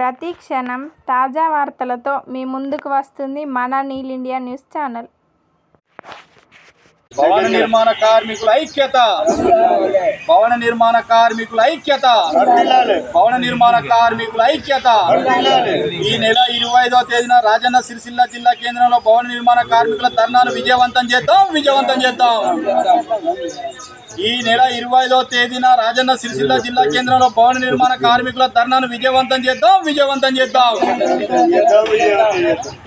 ప్రతి క్షణం తాజా వార్తలతో మీ ముందుకు వస్తుంది మన నీల్ ఇండియా న్యూస్ ఛానల్. భవన నిర్మాణ కార్మికుల ఐక్యత. భవన నిర్మాణ కార్మికుల ఐక్యత. భవన నిర్మాణ కార్మికుల ఐక్యత. ఈ నెల ఇరవై ఐదవ తేదీన రాజన్న సిరిసిల్ల జిల్లా కేంద్రంలో భవన నిర్మాణ కార్మికుల ధర్నాను విజయవంతం చేద్దాం విజయవంతం చేద్దాం. ఈ నెల ఇరవై తేదీన రాజన్న సిరిసిల్ల జిల్లా కేంద్రంలో భవన నిర్మాణ కార్మికుల ధర్నాను విజయవంతం చేద్దాం విజయవంతం చేద్దాం.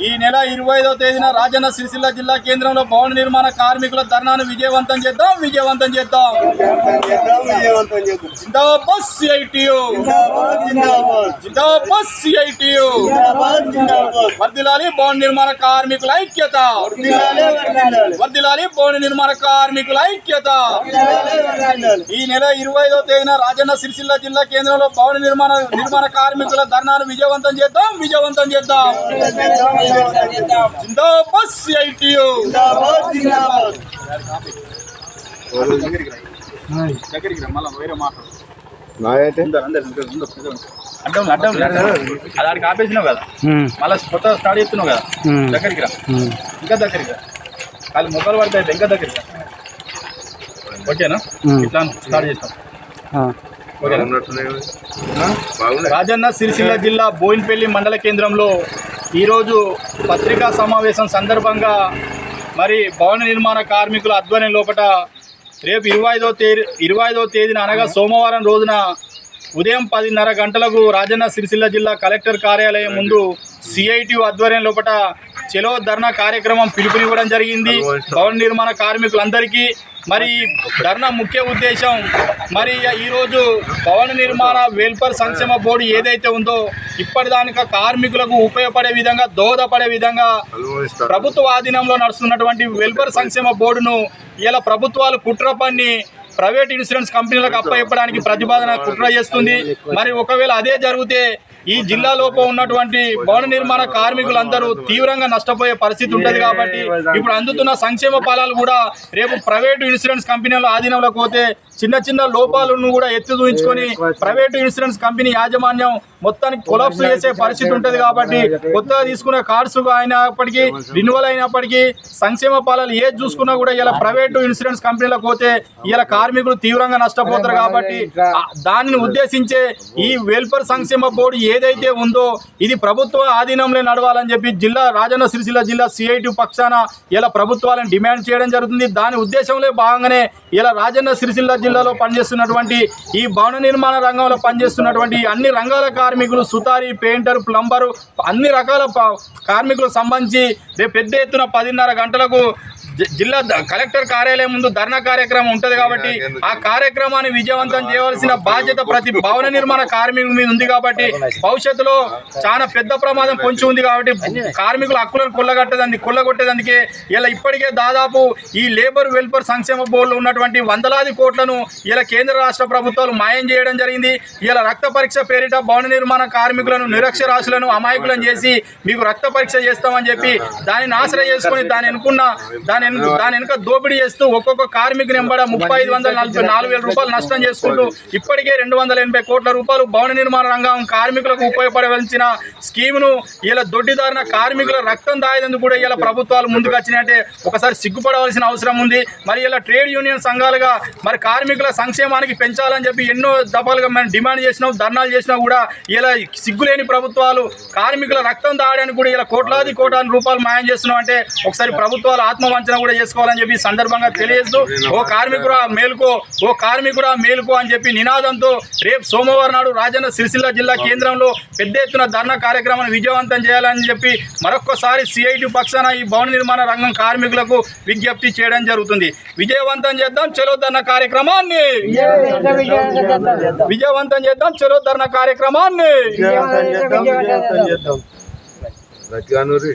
ఈ నెల ఇరవై తేదీన రాజన్న సిరిసిల్ల జిల్లా కేంద్రంలో భవన నిర్మాణ కార్మికుల ధర్నాను విజయవంతం చేద్దాం విజయవంతం చేద్దాం. జిందాబాద్ సిఐటియు. జిందాబాద్ సిఐటియు. వర్దిలాలి భవన నిర్మాణ కార్మికుల ఐక్యత. వర్దిలాలి భవన నిర్మాణ కార్మికుల ఐక్యత. ఈ నెల ఇరవై ఐదవ తేదీన రాజన్న సిరిసిల్ల జిల్లా కేంద్రంలో భవన నిర్మాణ నిర్మాణ కార్మికుల ధర్నాను విజయవంతం చేద్దాం విజయవంతం చేద్దాం. జిందాబాద్ సిఐటియు. దగ్గరికి రా, మళ్ళా వేరే మాట్లాడు నాయతే అడ్డం అడ్డం అది ఆడికి ఆపేసినావు కదా మళ్ళీ కొత్త స్టార్ట్ చేస్తున్నావు కదా. దగ్గరికి రా. ఇంకా దగ్గరికి రా. వాళ్ళు మొక్కలు పడతాయి ఇంకా దగ్గరికి రా. ఓకేనా? ఇట్లా స్టార్ట్ చేస్తాం ఓకేనా? రాజన్న సిరిసిల్ల జిల్లా బోయిన్పల్లి మండల కేంద్రంలో ఈరోజు పత్రికా సమావేశం సందర్భంగా మరి భవన నిర్మాణ కార్మికుల ఆధ్వర్యం లోపట రేపు ఇరవై ఐదో తేదీ ఇరవై ఐదో తేదీన అనగా సోమవారం రోజున ఉదయం పదిన్నర గంటలకు రాజన్న సిరిసిల్ల జిల్లా కలెక్టర్ కార్యాలయం ముందు సిఐటి ఆధ్వర్యం లోపట చెలో ధర్నా కార్యక్రమం పిలుపునివ్వడం జరిగింది. భవన నిర్మాణ కార్మికులందరికీ మరి ధర్నా ముఖ్య ఉద్దేశం మరి ఈరోజు భవన నిర్మాణ వెల్ఫేర్ సంక్షేమ బోర్డు ఏదైతే ఉందో ఇప్పటిదానిక కార్మికులకు ఉపయోగపడే విధంగా దోహదపడే విధంగా ప్రభుత్వ ఆధీనంలో నడుస్తున్నటువంటి వెల్ఫేర్ సంక్షేమ బోర్డును ఇలా ప్రభుత్వాలు కుట్ర పన్ని ప్రైవేట్ ఇన్సూరెన్స్ కంపెనీలకు అప్పచెప్పడానికి ప్రతిపాదన కుట్ర చేస్తుంది. మరి ఒకవేళ అదే జరిగితే ఈ జిల్లాలోపు ఉన్నటువంటి భవన నిర్మాణ కార్మికులందరూ తీవ్రంగా నష్టపోయే పరిస్థితి ఉంటుంది కాబట్టి ఇప్పుడు అందుతున్న సంక్షేమ ఫలాలు కూడా రేపు ప్రైవేటు ఇన్సూరెన్స్ కంపెనీల ఆధీనంలోకి పోతే చిన్న చిన్న లోపాలను కూడా ఎత్తి చూపించుకొని ప్రైవేటు ఇన్సూరెన్స్ కంపెనీ యాజమాన్యం మొత్తానికి కొలాప్స్ చేసే పరిస్థితి ఉంటుంది కాబట్టి కొత్తగా తీసుకున్న కార్డ్స్ అయినప్పటికీ రిన్యువల్ అయినప్పటికీ సంక్షేమ ఫలాలు ఏది చూసుకున్నా కూడా ఇలా ప్రైవేటు ఇన్సూరెన్స్ కంపెనీలకు పోతే ఇలా కార్మికులు తీవ్రంగా నష్టపోతారు కాబట్టి దానిని ఉద్దేశించే ఈ వెల్ఫేర్ సంక్షేమ బోర్డు ఏదైతే ఉందో ఇది ప్రభుత్వ ఆధీనంలో నడవాలని చెప్పి జిల్లా రాజన్న సిరిసిల్ల జిల్లా సిఐటి పక్షాన ఇలా ప్రభుత్వాలను డిమాండ్ చేయడం జరుగుతుంది. దాని ఉద్దేశంలో భాగంగానే ఇలా రాజన్న సిరిసిల్ల జిల్లాలో పనిచేస్తున్నటువంటి ఈ భవన నిర్మాణ రంగంలో పనిచేస్తున్నటువంటి అన్ని రంగాల కార్మికులు సుతారి పెయింటర్ ప్లంబరు అన్ని రకాల కార్మికులకు సంబంధించి రేపు పెద్ద ఎత్తున పదిన్నర గంటలకు జిల్లా కలెక్టర్ కార్యాలయం ముందు ధర్నా కార్యక్రమం ఉంటది కాబట్టి ఆ కార్యక్రమాన్ని విజయవంతం చేయవలసిన బాధ్యత ప్రతి భవన నిర్మాణ కార్మికుల మీద ఉంది కాబట్టి భవిష్యత్తులో చాలా పెద్ద ప్రమాదం పొంచి ఉంది కాబట్టి కార్మికుల హక్కులను కొల్లగట్టేదానికి కొల్లగొట్టేదానికి ఇలా ఇప్పటికే దాదాపు ఈ లేబర్ వెల్ఫేర్ సంక్షేమ బోర్డులో ఉన్నటువంటి వందలాది కోట్లను ఇలా కేంద్ర రాష్ట్ర ప్రభుత్వాలు మాయం చేయడం జరిగింది. ఇలా రక్త పరీక్ష పేరిట భవన నిర్మాణ కార్మికులను నిరక్షరాశులను అమాయకులను చేసి మీకు రక్త పరీక్ష చేస్తామని చెప్పి దానిని ఆశ్రయ చేసుకొని దాని అనుకున్న దాని వెనుక దాని వెనుక దోపిడీ చేస్తూ ఒక్కొక్క కార్మికుని ఎంబడ ముప్పై ఐదు వందల నలభై నాలుగు వేల రూపాయలు నష్టం చేసుకుంటూ ఇప్పటికే రెండు వందల ఎనభై కోట్ల రూపాయలు భవన నిర్మాణ రంగం కార్మికులకు ఉపయోగపడవలసిన స్కీమును ఇలా దొడ్డిదారిన కార్మికుల రక్తం దాయేందుకు కూడా ఇలా ప్రభుత్వాలు ముందుకు వచ్చినట్టే ఒకసారి సిగ్గుపడవలసిన అవసరం ఉంది. మరి ఇలా ట్రేడ్ యూనియన్ సంఘాలుగా మరి కార్మికుల సంక్షేమానికి పెంచాలని చెప్పి ఎన్నో దఫాలుగా మనం డిమాండ్ చేసినాం ధర్నాలు చేసినా కూడా ఇలా సిగ్గులేని ప్రభుత్వాలు కార్మికుల రక్తం దాయడానికి కూడా ఇలా కోట్లాది కోటాది రూపాయలు మాయం చేస్తున్నాం అంటే ఒకసారి ప్రభుత్వాలు ఆత్మవంచన కూడా చేసుకోవాలని చెప్పి సందర్భంగా తెలియజేస్తూ ఓ కార్మికురా మేలుకో ఓ కార్మికురా మేలుకో అని చెప్పి నినాదంతో రేపు సోమవారం నాడు రాజన్న సిరిసిల్ల జిల్లా కేంద్రంలో పెద్ద ఎత్తున ధర్నా కార్యక్రమాన్ని విజయవంతం చేయాలని చెప్పి మరొక్కసారి సిఐటి పక్షాన ఈ భవన నిర్మాణ రంగం కార్మికులకు విజ్ఞప్తి చేయడం జరుగుతుంది. విజయవంతం చేద్దాం చలో ధర్నా కార్యక్రమాన్ని! విజయవంతం చేద్దాం చలో ధర్నా కార్యక్రమాన్ని! నూరి